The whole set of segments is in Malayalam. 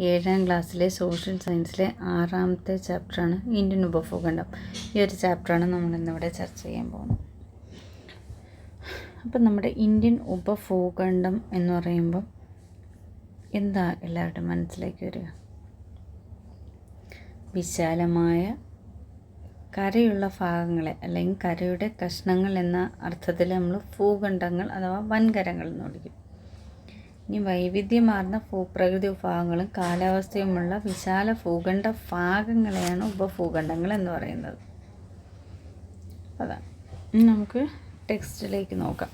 ഏഴാം ക്ലാസ്സിലെ സോഷ്യൽ സയൻസിലെ ആറാമത്തെ ചാപ്റ്ററാണ് ഇന്ത്യൻ ഉപഭൂഖണ്ഡം. ഈ ഒരു ചാപ്റ്ററാണ് നമ്മൾ ഇന്നിവിടെ ചർച്ച ചെയ്യാൻ പോകുന്നത്. അപ്പം നമ്മുടെ ഇന്ത്യൻ ഉപഭൂഖണ്ഡം എന്ന് പറയുമ്പം എന്താ എല്ലാവരുടെയും മനസ്സിലേക്ക് വരിക? വിശാലമായ കരയുള്ള ഭാഗങ്ങളെ അല്ലെങ്കിൽ കരയുടെ കഷ്ണങ്ങൾ എന്ന അർത്ഥത്തിൽ നമ്മൾ ഭൂഖണ്ഡങ്ങൾ അഥവാ വൻകരങ്ങൾ എന്ന് വിളിക്കും. ഇനി വൈവിധ്യമാർന്ന ഭൂപ്രകൃതി വിഭാഗങ്ങളും കാലാവസ്ഥയുമുള്ള വിശാല ഭൂഖണ്ഡ ഭാഗങ്ങളെയാണ് ഉപഭൂഖണ്ഡങ്ങൾ എന്ന് പറയുന്നത്. അതാണ്. നമുക്ക് ടെക്സ്റ്റിലേക്ക് നോക്കാം.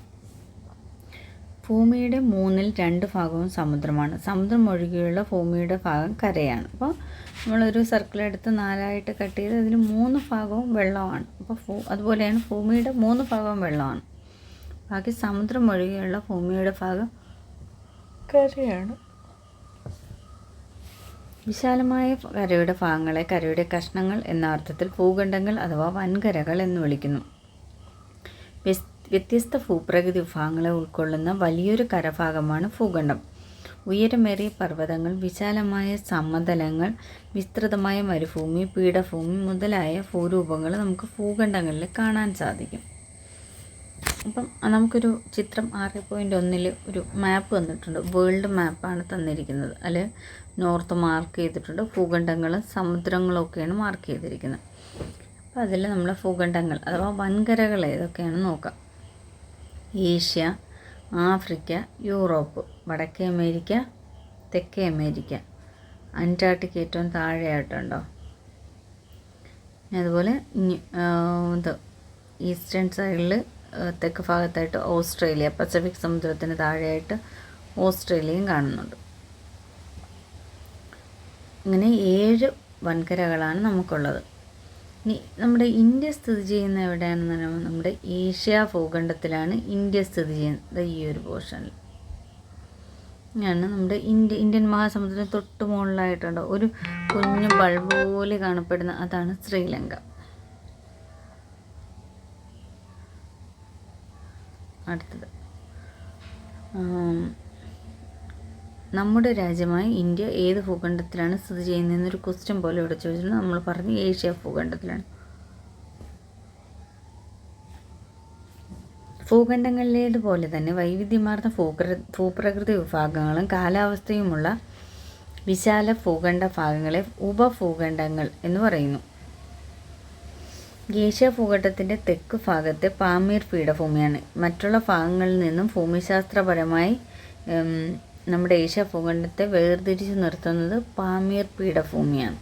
ഭൂമിയുടെ മൂന്നിൽ രണ്ട് ഭാഗവും സമുദ്രമാണ്. സമുദ്രം ഒഴികെയുള്ള ഭൂമിയുടെ ഭാഗം കരയാണ്. അപ്പോൾ നമ്മളൊരു സർക്കിൾ എടുത്ത് നാലായിട്ട് കട്ട് ചെയ്ത് അതിൽ മൂന്ന് ഭാഗവും വെള്ളമാണ്. അപ്പോൾ ഭൂ അതുപോലെയാണ് ഭൂമിയുടെ മൂന്ന് ഭാഗവും വെള്ളമാണ്. ബാക്കി സമുദ്രം ഒഴികെയുള്ള ഭൂമിയുടെ ഭാഗം കരയാണ്. വിശാലമായ കരയുടെ ഭാഗങ്ങളെ കരയുടെ കഷ്ണങ്ങൾ എന്ന അർത്ഥത്തിൽ ഭൂഖണ്ഡങ്ങൾ അഥവാ വൻകരകൾ എന്ന് വിളിക്കുന്നു. വ്യത്യസ്ത ഭൂപ്രകൃതി വിഭാഗങ്ങളെ ഉൾക്കൊള്ളുന്ന വലിയൊരു കരഭാഗമാണ് ഭൂഖണ്ഡം. ഉയരമേറിയ പർവതങ്ങൾ വിശാലമായ സമതലങ്ങൾ വിസ്തൃതമായ മരുഭൂമി പീഠഭൂമി മുതലായ ഭൂരൂപങ്ങൾ നമുക്ക് ഭൂഖണ്ഡങ്ങളിൽ കാണാൻ സാധിക്കും. അപ്പം നമുക്കൊരു ചിത്രം ആറ് പോയിന്റ് ഒന്നിൽ ഒരു മാപ്പ് തന്നിട്ടുണ്ട്. വേൾഡ് മാപ്പാണ് തന്നിരിക്കുന്നത്. അതിൽ നോർത്ത് മാർക്ക് ചെയ്തിട്ടുണ്ട്. ഭൂഖണ്ഡങ്ങളും സമുദ്രങ്ങളും ഒക്കെയാണ് മാർക്ക് ചെയ്തിരിക്കുന്നത്. അപ്പോൾ അതിൽ നമ്മൾ ഭൂഖണ്ഡങ്ങൾ അഥവാ വൻകരകൾ ഏതൊക്കെയാണെന്ന് നോക്കാം. ഏഷ്യ ആഫ്രിക്ക യൂറോപ്പ് വടക്കേ അമേരിക്ക തെക്കേ അമേരിക്ക. അന്റാർട്ടിക്ക ഏറ്റവും താഴെയായിട്ടുണ്ടോ? അതുപോലെ ഇത് ഈസ്റ്റേൺ സൈഡിൽ തെക്ക് ഭാഗത്തായിട്ട് ഓസ്ട്രേലിയ പസഫിക് സമുദ്രത്തിന് താഴെയായിട്ട് ഓസ്ട്രേലിയയും കാണുന്നുണ്ട്. ഇങ്ങനെ ഏഴ് വൻകരകളാണ് നമുക്കുള്ളത്. ഇനി നമ്മുടെ ഇന്ത്യ സ്ഥിതി ചെയ്യുന്ന എവിടെയാണെന്ന് പറയുമ്പോൾ നമ്മുടെ ഏഷ്യ ഭൂഖണ്ഡത്തിലാണ് ഇന്ത്യ സ്ഥിതി ചെയ്യുന്നത് ഈ ഒരു പോർഷനിൽ ആണ് നമ്മുടെ ഇന്ത്യ ഇന്ത്യൻ മഹാസമുദ്രത്തിന് തൊട്ട് മുകളിലായിട്ടുണ്ടോ. ഒരു കുഞ്ഞു ബൾബ് പോലെ കാണപ്പെടുന്ന അതാണ് ശ്രീലങ്ക. അടുത്തത്. നമ്മുടെ രാജ്യമായ ഇന്ത്യ ഏത് ഭൂഖണ്ഡത്തിലാണ് സ്ഥിതി ചെയ്യുന്നതെന്നൊരു ക്വസ്റ്റ്യൻ പോലെ ഇവിടെ ചോദിച്ചിട്ടുണ്ട് നമ്മൾ പറഞ്ഞു ഏഷ്യ ഭൂഖണ്ഡത്തിലാണ്. ഭൂഖണ്ഡങ്ങളിലേതുപോലെ തന്നെ വൈവിധ്യമാർന്ന ഭൂപ്ര ഭൂപ്രകൃതി വിഭാഗങ്ങളും കാലാവസ്ഥയുമുള്ള വിശാല ഭൂഖണ്ഡ ഭാഗങ്ങളെ ഉപഭൂഖണ്ഡങ്ങൾ എന്ന് പറയുന്നു. ഏഷ്യ ഭൂഖണ്ഡത്തിന്റെ തെക്ക് ഭാഗത്ത് പാമീർ പീഠഭൂമിയാണ്. മറ്റുള്ള ഭാഗങ്ങളിൽ നിന്നും ഭൂമിശാസ്ത്രപരമായി നമ്മുടെ ഏഷ്യ ഭൂഖണ്ഡത്തെ വേർതിരിച്ച് നിർത്തുന്നത് പാമീർ പീഠഭൂമിയാണ്.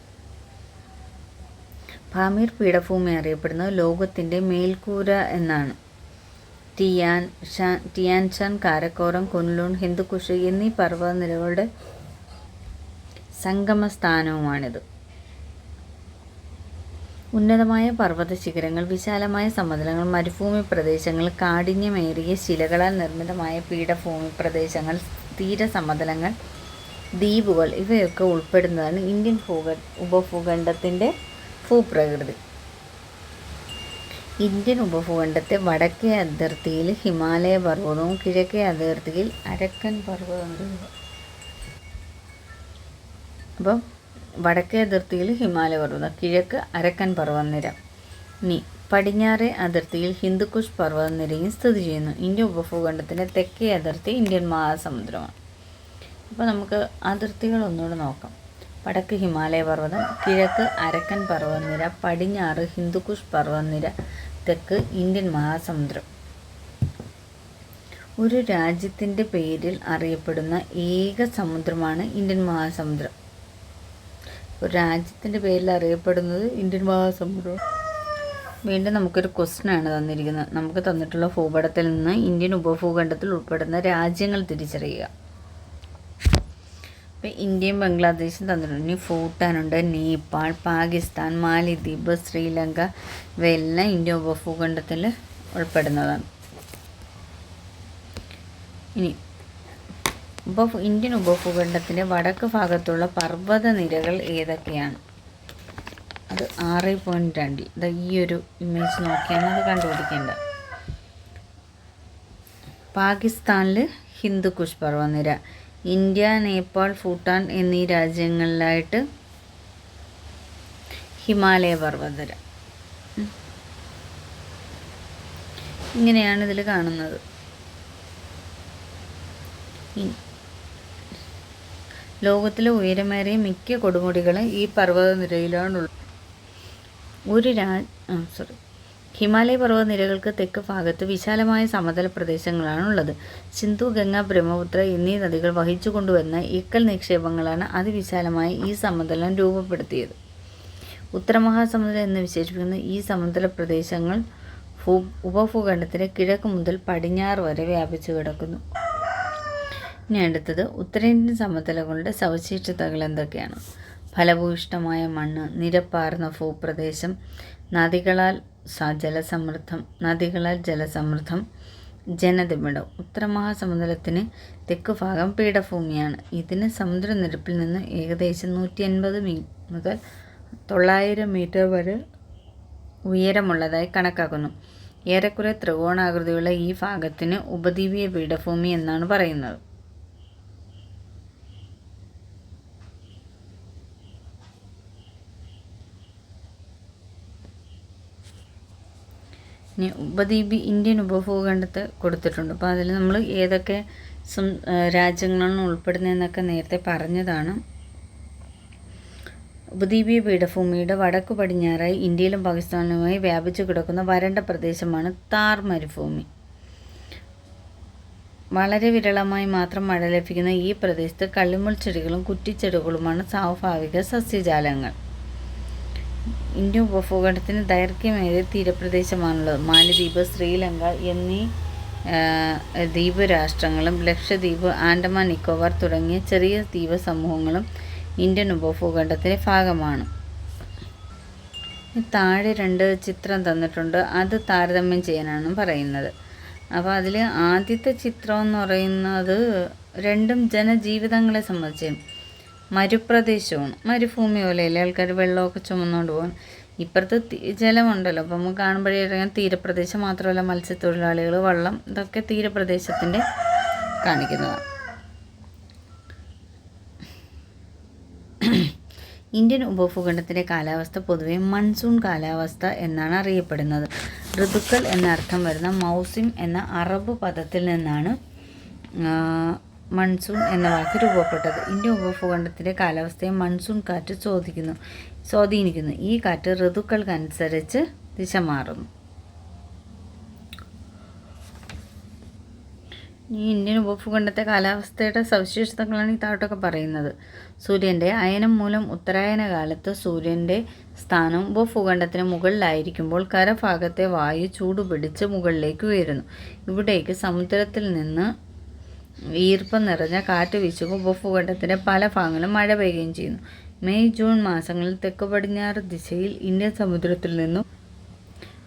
പാമീർ പീഠഭൂമി അറിയപ്പെടുന്നത് ലോകത്തിന്റെ മേൽക്കൂര എന്നാണ്. ടിയാൻ ഷാൻ ടിയാൻഷാൻ കാരക്കോറം കുൻലൂൺ ഹിന്ദുക്കുഷ് എന്നീ പർവതനിരകളുടെ സംഗമ സ്ഥാനവുമാണിത് ഉന്നതമായ പർവത ശിഖരങ്ങൾ വിശാലമായ സമതലങ്ങൾ മരുഭൂമി പ്രദേശങ്ങൾ കാഠിന്യമേറിയ ശിലകളാൽ നിർമ്മിതമായ പീഠഭൂമി പ്രദേശങ്ങൾ തീരസമതലങ്ങൾ ദ്വീപുകൾ ഇവയൊക്കെ ഉൾപ്പെടുന്നതാണ് ഇന്ത്യൻ ഭൂഖ ഉപഭൂഖണ്ഡത്തിന്റെ ഭൂപ്രകൃതി. ഇന്ത്യൻ ഉപഭൂഖണ്ഡത്തെ വടക്കേ അതിർത്തിയിൽ ഹിമാലയ പർവതവും കിഴക്കേ അതിർത്തിയിൽ അരക്കൻ പർവതവും അപ്പം വടക്കേ അതിർത്തിയിൽ ഹിമാലയ പർവതം കിഴക്ക് അരക്കൻ പർവതനിര. ഇനി പടിഞ്ഞാറേ അതിർത്തിയിൽ ഹിന്ദുക്കുഷ് പർവതനിരയും സ്ഥിതി ചെയ്യുന്നു. ഇന്ത്യ ഉപഭൂഖണ്ഡത്തിന്റെ തെക്കേ അതിർത്തി ഇന്ത്യൻ മഹാസമുദ്രമാണ്. അപ്പോൾ നമുക്ക് അതിർത്തികൾ ഒന്നുകൂടെ നോക്കാം. വടക്ക് ഹിമാലയ പർവതം കിഴക്ക് അരക്കൻ പർവതനിര പടിഞ്ഞാറ് ഹിന്ദുക്കുഷ് പർവതനിര തെക്ക് ഇന്ത്യൻ മഹാസമുദ്രം. ഒരു രാജ്യത്തിന്റെ പേരിൽ അറിയപ്പെടുന്ന ഏക സമുദ്രമാണ് ഇന്ത്യൻ മഹാസമുദ്രം. ഒരു രാജ്യത്തിന്റെ പേരിൽ അറിയപ്പെടുന്നത് ഇന്ത്യൻ മഹാസമുദ്രം. വീണ്ടും നമുക്കൊരു ക്വസ്റ്റനാണ് തന്നിരിക്കുന്നത്. നമുക്ക് തന്നിട്ടുള്ള ഭൂപടത്തിൽ നിന്ന് ഇന്ത്യൻ ഉപഭൂഖണ്ഡത്തിൽ ഉൾപ്പെടുന്ന രാജ്യങ്ങൾ തിരിച്ചറിയുക. ഇപ്പം ഇന്ത്യയും ബംഗ്ലാദേശും തന്നിട്ടുണ്ട്. ഇനി ഭൂട്ടാനുണ്ട് നേപ്പാൾ പാകിസ്ഥാൻ മാലിദ്വീപ് ശ്രീലങ്ക ഇവയെല്ലാം ഇന്ത്യ ഉപഭൂഖണ്ഡത്തിൽ ഉൾപ്പെടുന്നതാണ്. ഇനി ഉപ ഇന്ത്യൻ ഉപഭൂഖണ്ഡത്തിന്റെ വടക്ക് ഭാഗത്തുള്ള പർവത നിരകൾ ഏതൊക്കെയാണ്? അത് ആറ് പോയിന്റ് രണ്ട്. ഇത് ഈ ഒരു ഇമേജ് നോക്കിയാണ് അത് കണ്ടുപിടിക്കേണ്ടത്. പാകിസ്ഥാനിൽ ഹിന്ദുക്കുഷ് പർവനിര ഇന്ത്യ നേപ്പാൾ ഭൂട്ടാൻ എന്നീ രാജ്യങ്ങളിലായിട്ട് ഹിമാലയ പർവതര ഇങ്ങനെയാണ് ഇതിൽ കാണുന്നത്. ലോകത്തിലെ ഉയരമേറിയ മിക്ക കൊടുമുടികളും ഈ പർവതനിരയിലാണുള്ളത്. ഒരു രാ സോറി ഹിമാലയ പർവതനിരകൾക്ക് തെക്ക് ഭാഗത്ത് വിശാലമായ സമതല പ്രദേശങ്ങളാണുള്ളത്. സിന്ധു ഗംഗ ബ്രഹ്മപുത്ര എന്നീ നദികൾ വഹിച്ചു കൊണ്ടുവന്ന ഇക്കൽ നിക്ഷേപങ്ങളാണ് അതിവിശാലമായ ഈ സമതലം രൂപപ്പെടുത്തിയത്. ഉത്തരമഹാസമുദ്രം എന്ന് വിശേഷിപ്പിക്കുന്ന ഈ സമതല പ്രദേശങ്ങൾ ഭൂ ഉപഭൂഖണ്ഡത്തിന് കിഴക്ക് മുതൽ പടിഞ്ഞാറ് വരെ വ്യാപിച്ചു കിടക്കുന്നു. ഇനി അടുത്തത് ഉത്തരേന്ത്യൻ സമതലങ്ങളുടെ സവിശേഷതകൾ എന്തൊക്കെയാണ്? ഫലഭൂയിഷ്ടമായ മണ്ണ് നിരപ്പാർന്ന ഭൂപ്രദേശം നദികളാൽ ജലസമൃദ്ധം നദികളാൽ ജലസമൃദ്ധം ജനതിമിടം ഉത്തരമഹാസമുദ്രത്തിന് തെക്കുഭാഗം പീഠഭൂമിയാണ്. ഇതിന് സമുദ്രനിരപ്പിൽ നിന്ന് ഏകദേശം നൂറ്റി അൻപത് മീ മുതൽ തൊള്ളായിരം മീറ്റർ വരെ ഉയരമുള്ളതായി കണക്കാക്കുന്നു. ഏറെക്കുറെ ത്രികോണാകൃതിയുള്ള ഈ ഭാഗത്തിന് ഉപദ്വീപീയ പീഠഭൂമി എന്നാണ് പറയുന്നത്. ഇനി ഉപദ്വീപി ഇന്ത്യൻ ഉപഭൂഖണ്ഡത്ത് കൊടുത്തിട്ടുണ്ട്. അപ്പോൾ അതിൽ നമ്മൾ ഏതൊക്കെ രാജ്യങ്ങളാണ് ഉൾപ്പെടുന്നതെന്നൊക്കെ നേരത്തെ പറഞ്ഞതാണ്. ഉപദ്വീപീയ പീഠഭൂമിയുടെ വടക്കു പടിഞ്ഞാറായി ഇന്ത്യയിലും പാകിസ്ഥാനിലുമായി വ്യാപിച്ചു കിടക്കുന്ന വരണ്ട പ്രദേശമാണ് താർ മരുഭൂമി. വളരെ വിരളമായി മാത്രം മഴ ലഭിക്കുന്ന ഈ പ്രദേശത്ത് കള്ളിമുൾ ചെടികളും കുറ്റിച്ചെടികളുമാണ് സ്വാഭാവിക സസ്യജാലങ്ങൾ. ഇന്ത്യൻ ഉപഭൂഖണ്ഡത്തിന് ദൈർഘ്യമേറിയ തീരപ്രദേശമാണുള്ളത്. മാലദ്വീപ് ശ്രീലങ്ക എന്നീ ദ്വീപ് രാഷ്ട്രങ്ങളും ലക്ഷദ്വീപ് ആൻഡമാൻ നിക്കോബാർ തുടങ്ങിയ ചെറിയ ദ്വീപ സമൂഹങ്ങളും ഇന്ത്യൻ ഉപഭൂഖണ്ഡത്തിന്റെ ഭാഗമാണ്. താഴെ രണ്ട് ചിത്രം തന്നിട്ടുണ്ട്. അത് താരതമ്യം ചെയ്യാനാണ് പറയുന്നത്. അപ്പോൾ അതിൽ ആദ്യത്തെ ചിത്രം എന്ന് പറയുന്നത് രണ്ടും ജനജീവിതങ്ങളെ സംബന്ധിച്ച് മരുപ്രദേശമാണ്. മരുഭൂമി പോലെയല്ലേ ആൾക്കാർ വെള്ളമൊക്കെ ചുമന്നുകൊണ്ട് പോകാൻ ഇപ്പുറത്ത് ജലമുണ്ടല്ലോ. അപ്പം നമുക്ക് കാണുമ്പോഴേ തീരപ്രദേശം മാത്രമല്ല മത്സ്യത്തൊഴിലാളികൾ വള്ളം ഇതൊക്കെ തീരപ്രദേശത്തിന്റെ കാണിക്കുന്നതാണ്. ഇന്ത്യൻ ഉപഭൂഖണ്ഡത്തിലെ കാലാവസ്ഥ പൊതുവെ മൺസൂൺ കാലാവസ്ഥ എന്നാണ് അറിയപ്പെടുന്നത്. ഋതുക്കൾ എന്നർത്ഥം വരുന്ന മൗസിം എന്ന അറബ് പദത്തിൽ നിന്നാണ് മൺസൂൺ എന്ന വാക്ക് രൂപപ്പെട്ടത്. ഇന്ത്യൻ ഉപഭൂഖണ്ഡത്തിലെ കാലാവസ്ഥയെ മൺസൂൺ കാറ്റ് ചോദിക്കുന്നു സ്വാധീനിക്കുന്നു. ഈ കാറ്റ് ഋതുക്കൾക്കനുസരിച്ച് ദിശ മാറുന്നു. ഈ ഇന്ത്യൻ ഉപഭൂഖണ്ഡത്തെ കാലാവസ്ഥയുടെ സവിശേഷതകളാണ് ഈ താട്ടൊക്കെ പറയുന്നത്. സൂര്യന്റെ അയനം മൂലം ഉത്തരായന കാലത്ത് സൂര്യന്റെ സ്ഥാനം ഉപഭൂഖണ്ഡത്തിന് മുകളിലായിരിക്കുമ്പോൾ കരഭാഗത്തെ വായു ചൂടുപിടിച്ച് മുകളിലേക്ക് ഉയരുന്നു. ഇവിടേക്ക് സമുദ്രത്തിൽ നിന്ന് ഈർപ്പം നിറഞ്ഞ കാറ്റ് വീശുമ്പോൾ ഉപഭൂഖണ്ഡത്തിന്റെ പല ഭാഗങ്ങളും മഴ പെയ്യുകയും ചെയ്യുന്നു. മെയ് ജൂൺ മാസങ്ങളിൽ തെക്ക് പടിഞ്ഞാറ് ദിശയിൽ ഇന്ത്യൻ സമുദ്രത്തിൽ നിന്നും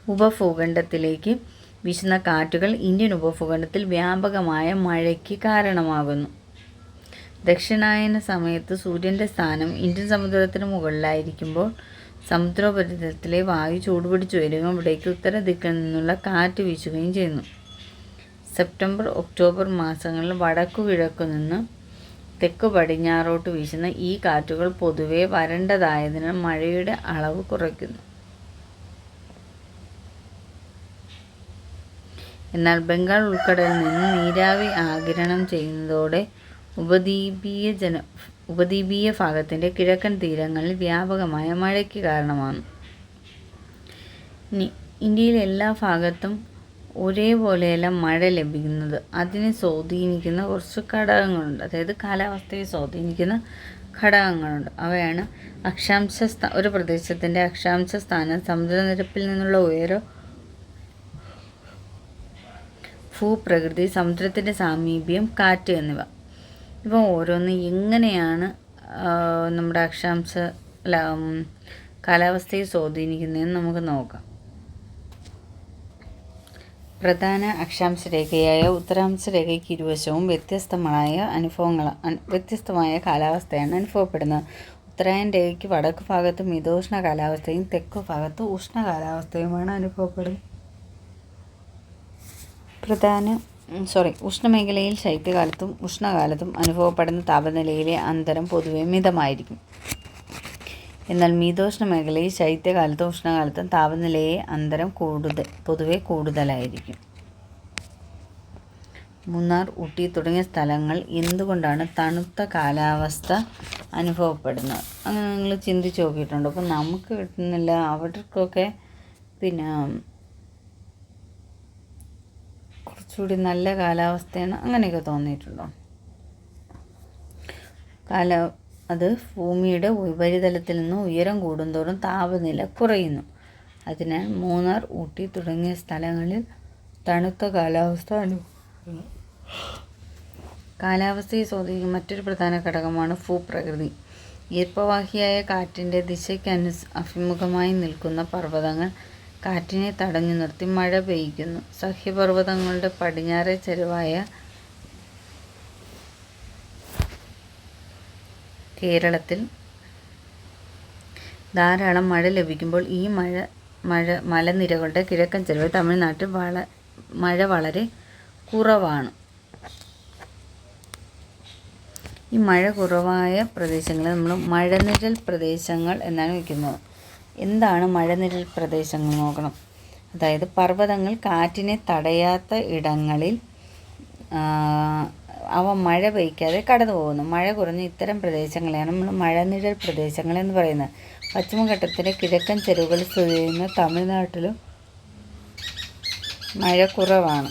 ഉപഭൂഖണ്ഡത്തിലേക്ക് വീശുന്ന കാറ്റുകൾ ഇന്ത്യൻ ഉപഭൂഖണ്ഡത്തിൽ വ്യാപകമായ മഴയ്ക്ക് കാരണമാകുന്നു. ദക്ഷിണായന സമയത്ത് സൂര്യന്റെ സ്ഥാനം ഇന്ത്യൻ സമുദ്രത്തിന് മുകളിലായിരിക്കുമ്പോൾ സമുദ്രോപരിതലത്തിലെ വായു ചൂടുപിടിച്ചു വരികയും ഇവിടേക്ക് ഉത്തര ദിക്കിൽ നിന്നുള്ള കാറ്റ് വീശുകയും ചെയ്യുന്നു. സെപ്റ്റംബർ ഒക്ടോബർ മാസങ്ങളിൽ വടക്കു കിഴക്കു നിന്ന് തെക്ക് പടിഞ്ഞാറോട്ട് വീശുന്ന ഈ കാറ്റുകൾ പൊതുവെ വരണ്ടതായതിനാൽ മഴയുടെ അളവ് കുറയ്ക്കുന്നു. എന്നാൽ ബംഗാൾ ഉൾക്കടലിൽ നിന്ന് നീരാവി ആകിരണം ചെയ്യുന്നതോടെ ഉപദ്വീപീയ ജന ഉപദ്വീപീയ ഭാഗത്തിന്റെ കിഴക്കൻ തീരങ്ങളിൽ വ്യാപകമായ മഴയ്ക്ക് കാരണമാണ് ഇനി ഇന്ത്യയിലെ എല്ലാ ഭാഗത്തും ഒരേപോലെയല്ല മഴ ലഭിക്കുന്നത്. അതിനെ സ്വാധീനിക്കുന്ന കുറച്ച് ഘടകങ്ങളുണ്ട്. അതായത് കാലാവസ്ഥയെ സ്വാധീനിക്കുന്ന ഘടകങ്ങളുണ്ട്. അവയാണ് അക്ഷാംശ സ്ഥാ ഒരു പ്രദേശത്തിന്റെ അക്ഷാംശ സ്ഥാനം സമുദ്രനിരപ്പിൽ നിന്നുള്ള ഉയരം ഭൂപ്രകൃതി സമുദ്രത്തിന്റെ സാമീപ്യം കാറ്റ് എന്നിവ. ഇവ ഓരോന്ന് എങ്ങനെയാണ് നമ്മുടെ അക്ഷാംശ കാലാവസ്ഥയെ സ്വാധീനിക്കുന്നതെന്ന് നമുക്ക് നോക്കാം. പ്രധാന അക്ഷാംശ രേഖയായ ഉത്തരാംശ രേഖയ്ക്ക് ഇരുവശവും വ്യത്യസ്തമായ അനുഭവങ്ങൾ വ്യത്യസ്തമായ കാലാവസ്ഥയാണ് അനുഭവപ്പെടുന്നത്. ഉത്തരായൻ രേഖയ്ക്ക് വടക്ക് ഭാഗത്ത് മിതോഷ്ണ കാലാവസ്ഥയും തെക്ക് ഭാഗത്ത് ഉഷ്ണ കാലാവസ്ഥയുമാണ് അനുഭവപ്പെടുന്നത്. പ്രധാന സോറി ഉഷ്ണമേഖലയിൽ ശൈത്യകാലത്തും ഉഷ്ണകാലത്തും അനുഭവപ്പെടുന്ന താപനിലയിലെ അന്തരം പൊതുവെ മിതമായിരിക്കും. എന്നാൽ മീതോഷ്ണ മേഖലയിൽ ശൈത്യകാലത്തും ഉഷ്ണകാലത്തും താപനിലയെ അന്തരം കൂടുതൽ പൊതുവെ കൂടുതലായിരിക്കും. മൂന്നാർ ഊട്ടി തുടങ്ങിയ സ്ഥലങ്ങൾ എന്തുകൊണ്ടാണ് തണുത്ത കാലാവസ്ഥ അനുഭവപ്പെടുന്നത്? അങ്ങനെ നിങ്ങൾ ചിന്തിച്ച് നോക്കിയിട്ടുണ്ട്. അപ്പോൾ നമുക്ക് കിട്ടുന്നില്ല. അവർക്കൊക്കെ പിന്നെ കുറച്ചുകൂടി നല്ല കാലാവസ്ഥയാണ് അങ്ങനെയൊക്കെ തോന്നിയിട്ടുണ്ടോ? കാല അത് ഭൂമിയുടെ ഉപരിതലത്തിൽ നിന്ന് ഉയരം കൂടുന്തോറും താപനില കുറയുന്നു. അതിനാൽ മൂന്നാർ ഊട്ടി തുടങ്ങിയ സ്ഥലങ്ങളിൽ തണുത്ത കാലാവസ്ഥ അനുഭവപ്പെടുന്നു കാലാവസ്ഥയെ സ്വാധീനിക്കുന്ന മറ്റൊരു പ്രധാന ഘടകമാണ് ഭൂപ്രകൃതി. ഈർപ്പവാഹിയായ കാറ്റിന്റെ ദിശയ്ക്ക് അനു അഭിമുഖമായി നിൽക്കുന്ന പർവതങ്ങൾ കാറ്റിനെ തടഞ്ഞു നിർത്തി മഴ പെയ്യ്ക്കുന്നു സഹ്യപർവതങ്ങളുടെ പടിഞ്ഞാറേ ചെരുവായ കേരളത്തിൽ ധാരാളം മഴ ലഭിക്കുമ്പോൾ ഈ മഴ മഴ മലനിരകളുടെ കിഴക്കൻ ചെലവ് തമിഴ്നാട്ടിൽ വള മഴ വളരെ കുറവാണ്. ഈ മഴ കുറവായ പ്രദേശങ്ങളെ നമ്മൾ മഴനിഴൽ പ്രദേശങ്ങൾ എന്നാണ് വിളിക്കുന്നത്. എന്താണ് മഴനിഴൽ പ്രദേശങ്ങൾ നോക്കണം? അതായത് പർവതങ്ങൾ കാറ്റിനെ തടയാത്ത ഇടങ്ങളിൽ അവ മഴ പെയ്ക്കാതെ കടന്നു പോകുന്നു. മഴ കുറഞ്ഞ ഇത്തരം പ്രദേശങ്ങളെയാണ് നമ്മൾ മഴനിഴൽ പ്രദേശങ്ങൾ എന്ന് പറയുന്നത്. പശ്ചിമഘട്ടത്തിലെ കിഴക്കൻ ചെരുവുകൾ സ്ഥിതി ചെയ്യുന്ന തമിഴ്നാട്ടിലും മഴ കുറവാണ്.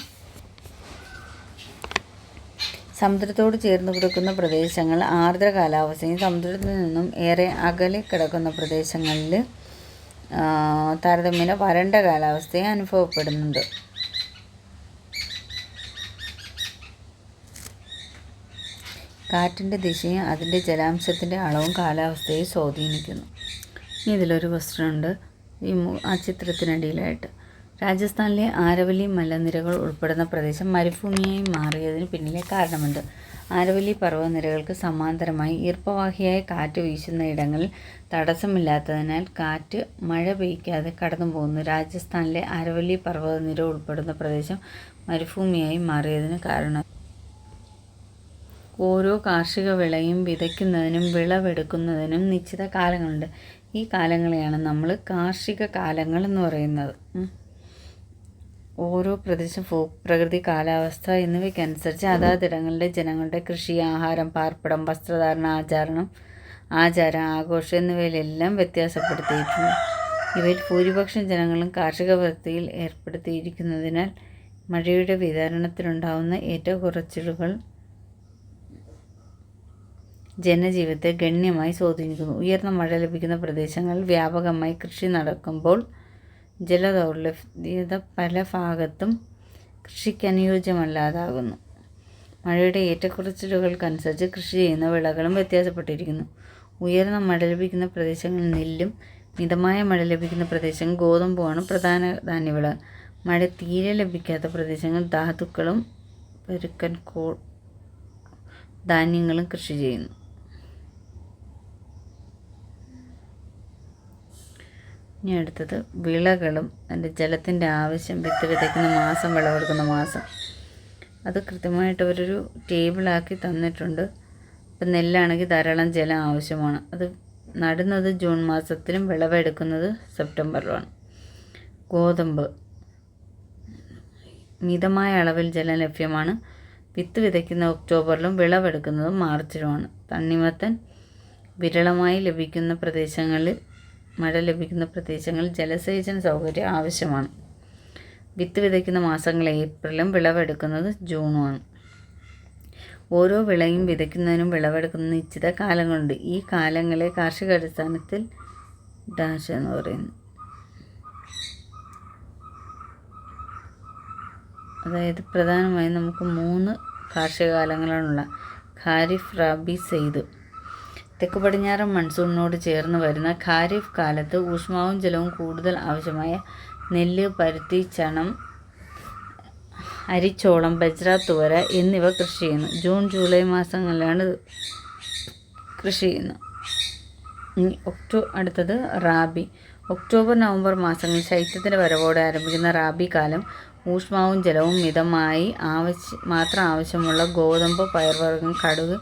സമുദ്രത്തോട് ചേർന്ന് കിടക്കുന്ന പ്രദേശങ്ങൾ ആർദ്ര കാലാവസ്ഥയും സമുദ്രത്തിൽ നിന്നും ഏറെ അകലെ കിടക്കുന്ന പ്രദേശങ്ങളിൽ താരതമ്യേന വരണ്ട കാലാവസ്ഥയും അനുഭവപ്പെടുന്നുണ്ട്. കാറ്റിന്റെ ദിശയും അതിന്റെ ജലാംശത്തിന്റെ അളവും കാലാവസ്ഥയെ സ്വാധീനിക്കുന്നു. ഇനി ഇതിലൊരു ക്വസ്റ്റ്യൻ ഈ ആ ചിത്രത്തിനടിയിലായിട്ട്. രാജസ്ഥാനിലെ ആരവലി മലനിരകൾ ഉൾപ്പെടുന്ന പ്രദേശം മരുഭൂമിയായി മാറിയതിന് പിന്നിലെ കാരണമുണ്ട് ആരവലി പർവതനിരകൾക്ക് സമാന്തരമായി ഈർപ്പവാഹിയായ കാറ്റ് വീശുന്ന ഇടങ്ങളിൽ തടസ്സമില്ലാത്തതിനാൽ കാറ്റ് മഴ പെയ്ക്കാതെ കടന്നു പോകുന്നു രാജസ്ഥാനിലെ ആരവലി പർവതനിര ഉൾപ്പെടുന്ന പ്രദേശം മരുഭൂമിയായി മാറിയതിന് കാരണം ഓരോ കാർഷിക വിളയും വിതയ്ക്കുന്നതിനും വിളവെടുക്കുന്നതിനും നിശ്ചിത കാലങ്ങളുണ്ട്. ഈ കാലങ്ങളെയാണ് നമ്മൾ കാർഷിക കാലങ്ങൾ എന്ന് പറയുന്നത്. ഓരോ പ്രദേശം പ്രകൃതി കാലാവസ്ഥ എന്നിവയ്ക്കനുസരിച്ച് അതാതിടങ്ങളിലെ ജനങ്ങളുടെ കൃഷി ആഹാരം പാർപ്പിടം വസ്ത്രധാരണ ആചാരണം ആചാരം ആഘോഷം എന്നിവയിലെല്ലാം വ്യത്യാസപ്പെടുത്തിയിട്ടുണ്ട്. ഇവയിൽ ഭൂരിപക്ഷം ജനങ്ങളും കാർഷിക വൃത്തിയിൽ ഏർപ്പെടുത്തിയിരിക്കുന്നതിനാൽ മഴയുടെ വിതരണത്തിലുണ്ടാകുന്ന ഏറ്റക്കുറച്ചിലുകൾ ജനജീവിതത്തെ ഗണ്യമായി സ്വാധീനിക്കുന്നു. ഉയർന്ന മഴ ലഭിക്കുന്ന പ്രദേശങ്ങളിൽ വ്യാപകമായി കൃഷി നടക്കുമ്പോൾ ജലദൗർലഭ്യത പല ഭാഗത്തും കൃഷിക്ക് അനുയോജ്യമല്ലാതാകുന്നു. മഴയുടെ ഏറ്റക്കുറച്ചിലുകൾക്കനുസരിച്ച് കൃഷി ചെയ്യുന്ന വിളകളും വ്യത്യാസപ്പെട്ടിരിക്കുന്നു. ഉയർന്ന മഴ ലഭിക്കുന്ന പ്രദേശങ്ങളിൽ നെല്ലും മിതമായ മഴ ലഭിക്കുന്ന പ്രദേശങ്ങൾ ഗോതമ്പുമാണ് പ്രധാന ധാന്യവിള. മഴ തീരെ ലഭിക്കാത്ത പ്രദേശങ്ങൾ ധാതുക്കളും പെരുക്കൻ കോ ധാന്യങ്ങളും കൃഷി ചെയ്യുന്നു. ഇനി അടുത്തത് വിളകളും അതിന്റെ ജലത്തിന്റെ ആവശ്യം വിത്ത് വിതയ്ക്കുന്ന മാസം വിളവെടുക്കുന്ന മാസം. അത് കൃത്യമായിട്ട് അവരൊരു ടേബിളാക്കി തന്നിട്ടുണ്ട്. ഇപ്പം നെല്ലാണെങ്കിൽ ധാരാളം ജലം ആവശ്യമാണ്. അത് നടുന്നത് ജൂൺ മാസത്തിലും വിളവെടുക്കുന്നത് സെപ്റ്റംബറിലുമാണ് ഗോതമ്പ്. മിതമായ അളവിൽ ജലം ലഭ്യമാണ്. വിത്ത് വിതയ്ക്കുന്ന ഒക്ടോബറിലും വിളവെടുക്കുന്നത് മാർച്ചിലുമാണ്. തണ്ണിമത്തൻ വിരളമായി ലഭിക്കുന്ന പ്രദേശങ്ങളിൽ മഴ ലഭിക്കുന്ന പ്രദേശങ്ങളിൽ ജലസേചന സൗകര്യം ആവശ്യമാണ്. വിത്ത് വിതയ്ക്കുന്ന മാസങ്ങൾ ഏപ്രിലും വിളവെടുക്കുന്നത് ജൂണുമാണ്. ഓരോ വിളയും വിതയ്ക്കുന്നതിനും വിളവെടുക്കുന്ന നിശ്ചിത കാലങ്ങളുണ്ട്. ഈ കാലങ്ങളെ കാർഷിക അടിസ്ഥാനത്തിൽ ഡാഷ് എന്ന് പറയുന്നു. അതായത് പ്രധാനമായും നമുക്ക് മൂന്ന് കാർഷിക കാലങ്ങളാണുള്ള ഖാരിഫ് റാബി സെയ്ദ് തെക്ക് പടിഞ്ഞാറൻ മൺസൂണിനോട് ചേർന്ന് വരുന്ന ഖാരിഫ് കാലത്ത് ഊഷ്മാവും ജലവും കൂടുതൽ ആവശ്യമായ നെല്ല് പരുത്തി ചണം അരിച്ചോളം ബജ്ര തുവര എന്നിവ കൃഷി ചെയ്യുന്നു. ജൂൺ ജൂലൈ മാസങ്ങളിലാണ് കൃഷി ചെയ്യുന്നത് ഒക്ടോ അടുത്തത് റാബി. ഒക്ടോബർ നവംബർ മാസങ്ങളിൽ ശൈത്യത്തിന്റെ വരവോടെ ആരംഭിക്കുന്ന റാബി കാലം ഊഷ്മാവും ജലവും മിതമായി ആവശ്യ മാത്രം ആവശ്യമുള്ള ഗോതമ്പ് പയർവർഗം കടുക്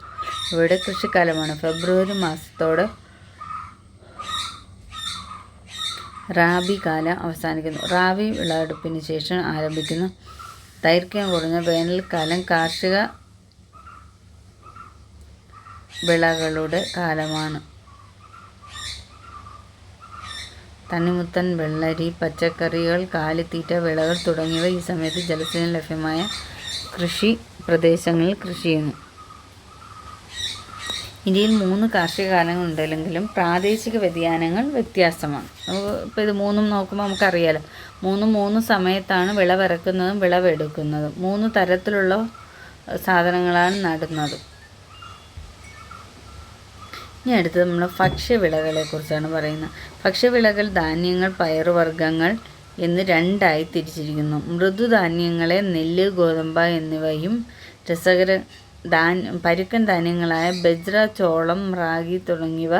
ഇവിടെ കൃഷിക്കാലമാണ്. ഫെബ്രുവരി മാസത്തോടെ റാബി കാലം അവസാനിക്കുന്നു. റാബി വിളവെടുപ്പിന് ശേഷം ആരംഭിക്കുന്ന. ദൈർഘ്യം കുറഞ്ഞ വേനൽക്കാലം കാർഷിക വിളകളുടെ കാലമാണ്. തണ്ണിമുത്തൻ വെള്ളരി പച്ചക്കറികൾ കാലിത്തീറ്റ വിളകൾ തുടങ്ങിയവ ഈ സമയത്ത് ജലസേചനം ലഭ്യമായ കൃഷി പ്രദേശങ്ങളിൽ കൃഷി ചെയ്യുന്നു. ഇന്ത്യയിൽ മൂന്ന് കാർഷിക കാലങ്ങൾ ഉണ്ടെങ്കിലും പ്രാദേശിക വ്യതിയാനങ്ങൾ വ്യത്യാസമാണ്. ഇപ്പോൾ ഇത് മൂന്നും നോക്കുമ്പോൾ നമുക്കറിയാലോ. മൂന്നും മൂന്ന് സമയത്താണ് വിളവിറക്കുന്നതും വിളവെടുക്കുന്നതും. മൂന്ന് തരത്തിലുള്ള സാധനങ്ങളാണ് നടുന്നത്. ഇനി അടുത്തത് നമ്മൾ ഭക്ഷ്യവിളകളെ കുറിച്ചാണ് പറയുന്നത്. ഭക്ഷ്യവിളകൾ ധാന്യങ്ങൾ പയറുവർഗങ്ങൾ എന്ന് രണ്ടായി തിരിച്ചിരിക്കുന്നു. മൃദുധാന്യങ്ങളെ നെല്ല് ഗോതമ്പ എന്നിവയും രസകര ധാന്യ പരുക്കൻ ധാന്യങ്ങളായ ബജ്ര ചോളം റാഗി തുടങ്ങിയവ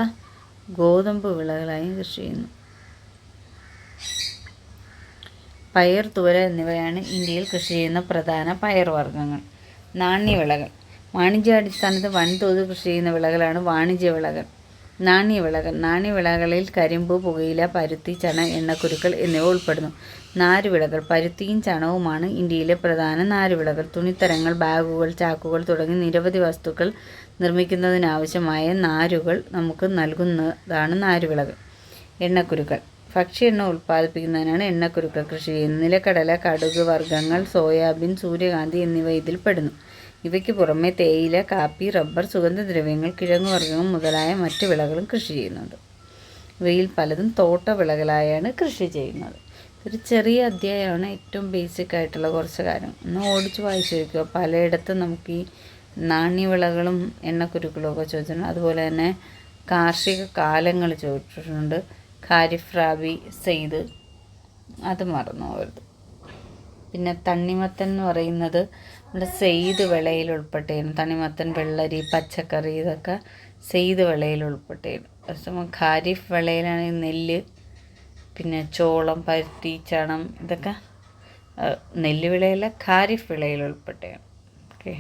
ഗോതമ്പ് വിളകളായും കൃഷി ചെയ്യുന്നു. പയർ തുവര എന്നിവയാണ് ഇന്ത്യയിൽ കൃഷി ചെയ്യുന്ന പ്രധാന പയർവർഗങ്ങൾ നാണ്യവിളകൾ. വാണിജ്യാടിസ്ഥാനത്ത് വൻതോതിൽ കൃഷി ചെയ്യുന്ന വിളകളാണ് വാണിജ്യ വിളകൾ നാണ്യവിളകൾ. നാണ്യവിളകളിൽ കരിമ്പ് പുകയില പരുത്തി ചണ എണ്ണക്കുരുക്കൾ എന്നിവ ഉൾപ്പെടുന്നു. നാരുവിളകൾ. പരുത്തിയും ചണവുമാണ് ഇന്ത്യയിലെ പ്രധാന നാരുവിളകൾ. തുണിത്തരങ്ങൾ ബാഗുകൾ ചാക്കുകൾ തുടങ്ങി നിരവധി വസ്തുക്കൾ നിർമ്മിക്കുന്നതിനാവശ്യമായ നാരുകൾ നമുക്ക് നൽകുന്നതാണ് നാരുവിളകൾ. എണ്ണക്കുരുക്കൾ. ഭക്ഷ്യ എണ്ണ ഉൽപ്പാദിപ്പിക്കുന്നതിനാണ് എണ്ണക്കുരുക്കൾ കൃഷി ചെയ്യുന്നത്. നിലക്കടല കടുക് വർഗങ്ങൾ സോയാബീൻ സൂര്യകാന്തി എന്നിവ ഇതിൽ പെടുന്നു. ഇവയ്ക്ക് പുറമെ തേയില കാപ്പി റബ്ബർ സുഗന്ധദ്രവ്യങ്ങൾ കിഴങ്ങുവർഗങ്ങൾ മുതലായ മറ്റ് വിളകളും കൃഷി ചെയ്യുന്നുണ്ട്. ഇവയിൽ പലതും തോട്ട വിളകളായാണ് കൃഷി ചെയ്യുന്നത്. ഒരു ചെറിയ അധ്യായമാണ് ഏറ്റവും ബേസിക് ആയിട്ടുള്ള കുറച്ച് കാര്യം. ഒന്ന് ഓടിച്ച് വായിച്ചു വയ്ക്കുക പലയിടത്തും നമുക്ക് ഈ നാണ്യവിളകളും എണ്ണക്കുരുക്കളും ഒക്കെ ചോദിച്ചിട്ടുണ്ട്. അതുപോലെ തന്നെ കാർഷിക കാലങ്ങൾ ചോദിച്ചിട്ടുണ്ട്. ഖാരിഫ് റാബി സെയ്ത് അത് മറന്നു പോകരുത്. പിന്നെ തണ്ണിമത്തൻ എന്ന് പറയുന്നത് നമ്മുടെ സെയ്ത് വിളയിൽ ഉൾപ്പെട്ടേനു. തണിമത്തൻ വെള്ളരി പച്ചക്കറി ഇതൊക്കെ സെയ്ത് വിളയിൽ ഉൾപ്പെട്ടേനു. അതേസമയം ഖാരിഫ് വിളയിലാണെങ്കിൽ നെല്ല് പിന്നെ ചോളം പരുത്തി ചണം ഇതൊക്കെ നെല്ല് വിളയിലെ ഖാരിഫ് വിളയിൽ ഉൾപ്പെട്ടേനു. ഓക്കെ.